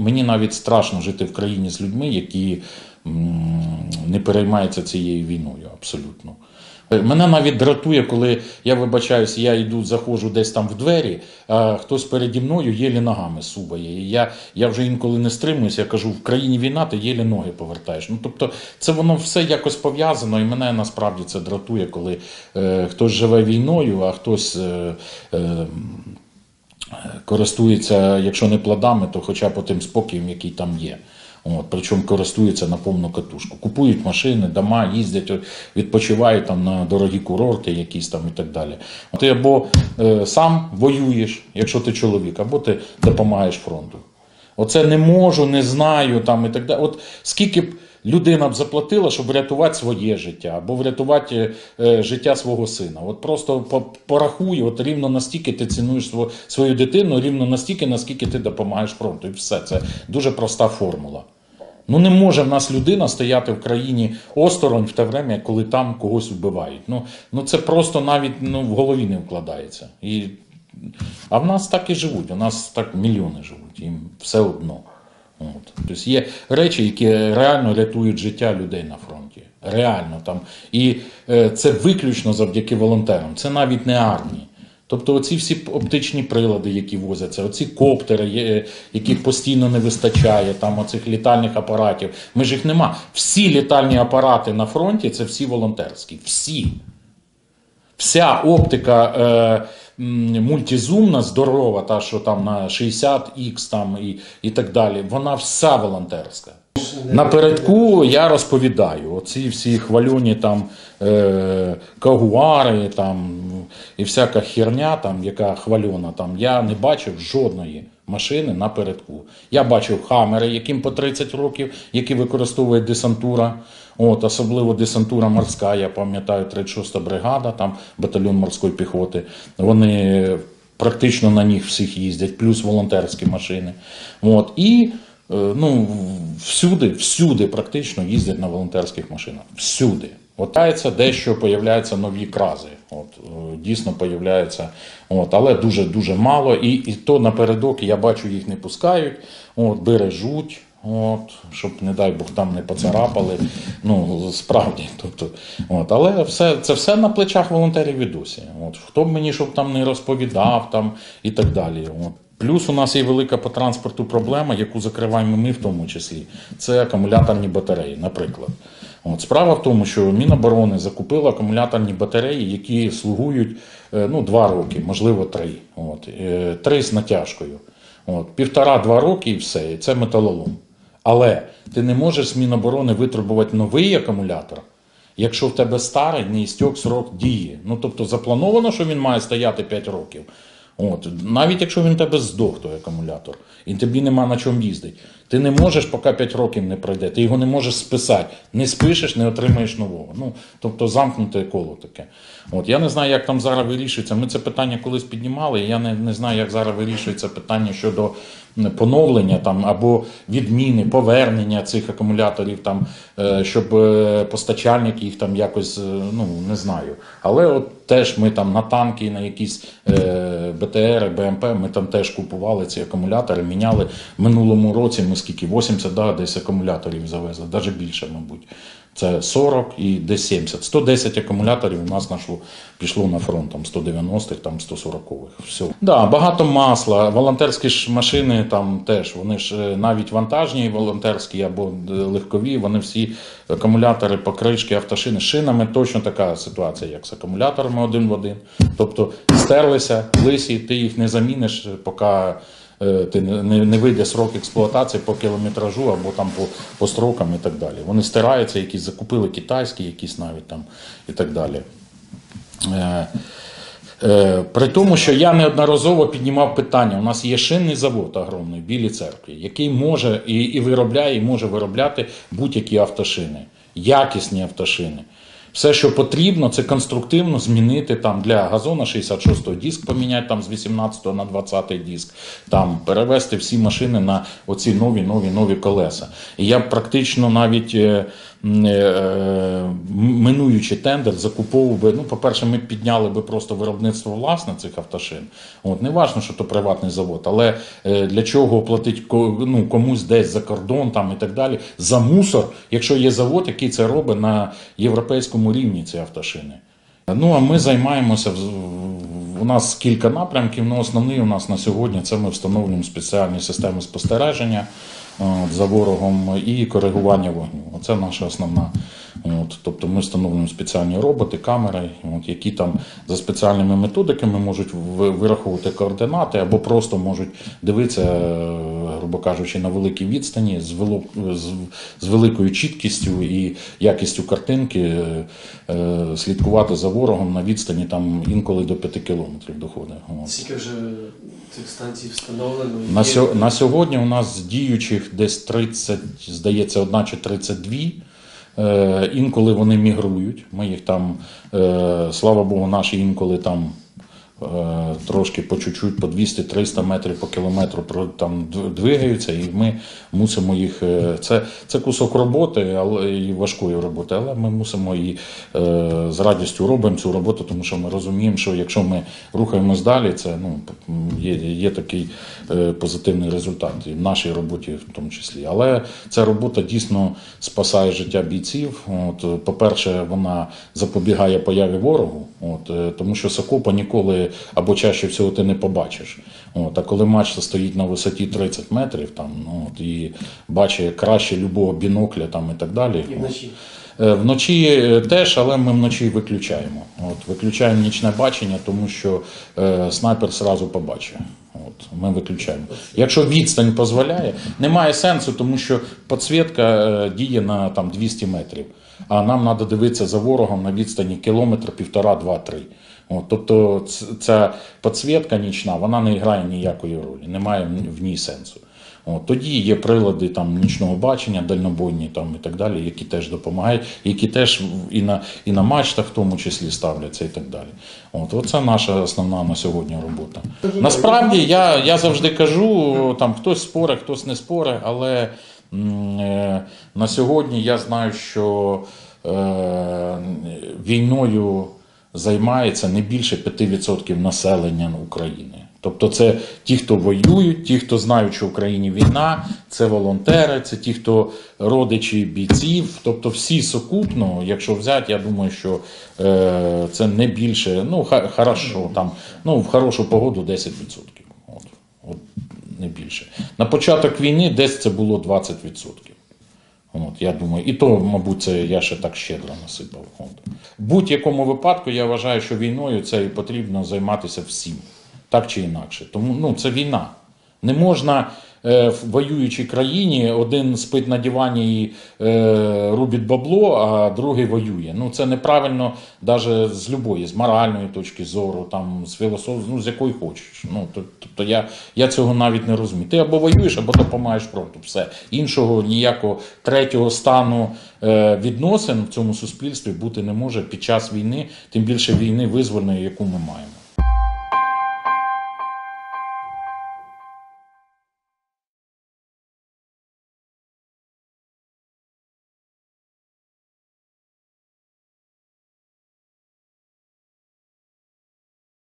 мені навіть страшно жити в країні з людьми, які не переймаються цією війною абсолютно. Мене навіть дратує, коли я вибачаюсь, я йду, заходжу десь там в двері, а хтось переді мною єлі ногами суває. І я, я вже інколи не стримуюся, я кажу, в країні війна ти єлі ноги повертаєш. Ну тобто це воно все якось пов'язано, і мене насправді це дратує, коли е, хтось живе війною, а хтось. Е, е, користується, якщо не плодами, то хоча б тим спокоєм, який там є. От, причому користуються на повну катушку. Купують машини, дома, їздять, відпочивають там на дорогі курорти, якісь там і так далі. Ти або е, сам воюєш, якщо ти чоловік, або ти допомагаєш фронту. Оце не можу, не знаю там і так далі. От скільки б людина б заплатила, щоб врятувати своє життя або врятувати е, життя свого сина. От просто по- порахуй, от рівно настільки ти цінуєш сво- свою дитину, рівно настільки, наскільки ти допомагаєш фронту. І все. Це дуже проста формула. Ну не може в нас людина стояти в країні осторонь в те время, коли там когось вбивають. Ну, ну це просто навіть ну, в голові не вкладається. І, а в нас так і живуть, у нас так мільйони живуть, їм все одно. От. Тобто є речі, які реально рятують життя людей на фронті. Реально там. І е, це виключно завдяки волонтерам. Це навіть не армії. Тобто оці всі оптичні прилади, які возяться, оці коптери, є- яких постійно не вистачає, там оцих літальних апаратів. Ми ж їх нема. Всі літальні апарати на фронті це всі волонтерські. Всі. Вся оптика е, мультизумна, здорова, та, що там на 60X там, і, і так далі, вона вся волонтерська. Напередку я розповідаю, оці всі хвальоні там е, кагуари там, і всяка херня, там, яка хвальона, там, я не бачив жодної машини напередку. Я бачив хамери, яким по 30 років, які використовує десантура. От, особливо десантура морська, я пам'ятаю, 36-та бригада, там батальйон морської піхоти. Вони практично на них всіх їздять, плюс волонтерські машини. От, і е, ну, всюди, всюди практично їздять на волонтерських машинах. Всюди. От тається дещо появляються нові крази. От, е, дійсно появляються, от, але дуже дуже мало. І, і то напередок я бачу, їх не пускають, от, бережуть. От, щоб, не дай Бог, там не поцарапали. Ну, справді. Тобто, от, але все, це все на плечах волонтерів і досі. От, хто б мені щоб там не розповідав там, і так далі. От. Плюс у нас є велика по транспорту проблема, яку закриваємо ми в тому числі. Це акумуляторні батареї, наприклад. От, справа в тому, що Міноборони закупило акумуляторні батареї, які слугують е, ну, два роки, можливо, три. От, е, три з натяжкою. Півтора-два роки і все, і це металолом. Але ти не можеш з Міноборони витребувати новий акумулятор, якщо в тебе старий не істек срок дії. Ну тобто заплановано, що він має стояти 5 років. От, навіть якщо він тебе здох, той акумулятор, і тобі нема на чому їздити, ти не можеш, поки 5 років не пройде, ти його не можеш списати. Не спишеш, не отримаєш нового. Ну, тобто замкнуте коло таке. От, я не знаю, як там зараз вирішується. Ми це питання колись піднімали, я не, не знаю, як зараз вирішується питання щодо поновлення там, або відміни, повернення цих акумуляторів, там, е, щоб е, постачальник їх там якось, е, ну не знаю. Але от теж ми там на танки, на якісь БТР, БМП, ми там теж купували ці акумулятори, міняли. В минулому році ми скільки 80 да, десь акумуляторів завезли, навіть більше, мабуть. Це 40 і десь 70. 110 акумуляторів у нас нашло, пішло на фронт, там 190-х, там 140-х. Все. Да, багато масла. Волонтерські ж машини там теж, вони ж е, навіть вантажні, волонтерські або е, легкові, вони всі акумулятори, покришки, автошини. Шинами точно така ситуація, як з акумуляторами один в один. Тобто стерлися, лисі, ти їх не заміниш, поки е, ти не, не, не вийде срок експлуатації по кілометражу або там по, по строкам і так далі. Вони стираються, якісь закупили китайські, якісь навіть там і так далі. Е, е, При тому, що я неодноразово піднімав питання. У нас є шинний завод огромний в Білій церкві, який може і, і виробляє, і може виробляти будь-які автошини, якісні автошини. Все, що потрібно, це конструктивно змінити там для газона 66-го диск, поміняти там з 18-го на 20-й диск, там перевести всі машини на оці нові, нові, нові колеса. І я практично навіть е, минуючи тендер, закуповував би. Ну, по-перше, ми підняли би просто виробництво власне цих автошин. От не важно, що то приватний завод, але е, для чого платити ко- ну, комусь десь за кордон там і так далі за мусор, якщо є завод, який це робить на європейському рівні ці автошини. Ну а ми займаємося у нас кілька напрямків. Ну, основний у нас на сьогодні це ми встановлюємо спеціальні системи спостереження за ворогом і коригування вогню. Оце наша основна. От, тобто ми встановлюємо спеціальні роботи, камери, от, які там за спеціальними методиками можуть ви- вираховувати координати або просто можуть дивитися, е, грубо кажучи, на великій відстані з, з великою чіткістю і якістю картинки е, е, слідкувати за ворогом на відстані там інколи до 5 кілометрів доходить. Скільки вже цих станцій встановлено? На, сьо, на сьогодні у нас з діючих десь 30, здається, одна чи 32. Е, інколи вони мігрують. Ми їх там, е, слава Богу, наші інколи там трошки по чуть-чуть, по 200-300 метрів по кілометру там двигаються, і ми мусимо їх. е, Це, це кусок роботи, але і важкої роботи, але ми мусимо і е, з радістю робимо цю роботу, тому що ми розуміємо, що якщо ми рухаємось далі, це ну, є, є такий е, позитивний результат і в нашій роботі в тому числі. Але ця робота дійсно спасає життя бійців. От, е, по-перше, вона запобігає появі ворогу, от, е, тому що Сокопа ніколи або чаще всього ти не побачиш. От, а коли мачта стоїть на висоті 30 метрів там, ну, от, і бачить краще любого бінокля там, і так далі. І вночі. Е, Вночі е, теж, але ми вночі виключаємо. От, виключаємо нічне бачення, тому що е, снайпер сразу побачить. От, ми виключаємо. Якщо відстань дозволяє, немає сенсу, тому що підсвітка е, діє на там, 200 метрів, а нам треба дивитися за ворогом на відстані кілометр, півтора, два, три. От, тобто ця підсвітка нічна, вона не грає ніякої ролі, немає в ній сенсу. От, тоді є прилади там, нічного бачення, дальнобойні там, і так далі, які теж допомагають, які теж і на, і на мачтах в тому числі ставляться і так далі. От, оце наша основна на сьогодні робота. Насправді я, я завжди кажу, там хтось споре, хтось не споре, але е, на сьогодні я знаю, що е, війною займається не більше 5% населення України. Тобто це ті, хто воюють, ті, хто знають, що в Україні війна, це волонтери, це ті, хто родичі бійців. Тобто всі сукупно, якщо взяти, я думаю, що е, це не більше, ну хорошо, там, ну в хорошу погоду 10%. От, от, не більше. На початок війни десь це було 20%. От, я думаю, і то, мабуть, це я ще так щедро насипав. В будь-якому випадку я вважаю, що війною це і потрібно займатися всім, так чи інакше. Тому ну, це війна. Не можна в воюючій країні один спить на дивані і е, рубить бабло, а другий воює. Ну це неправильно навіть з любої, з моральної точки зору, там, з філософії, ну з якої хочеш. Ну, то- тобто я, я цього навіть не розумію. Ти або воюєш, або допомагаєш фронту. Все. Іншого ніякого третього стану е, відносин в цьому суспільстві бути не може під час війни, тим більше війни визвольної, яку ми маємо.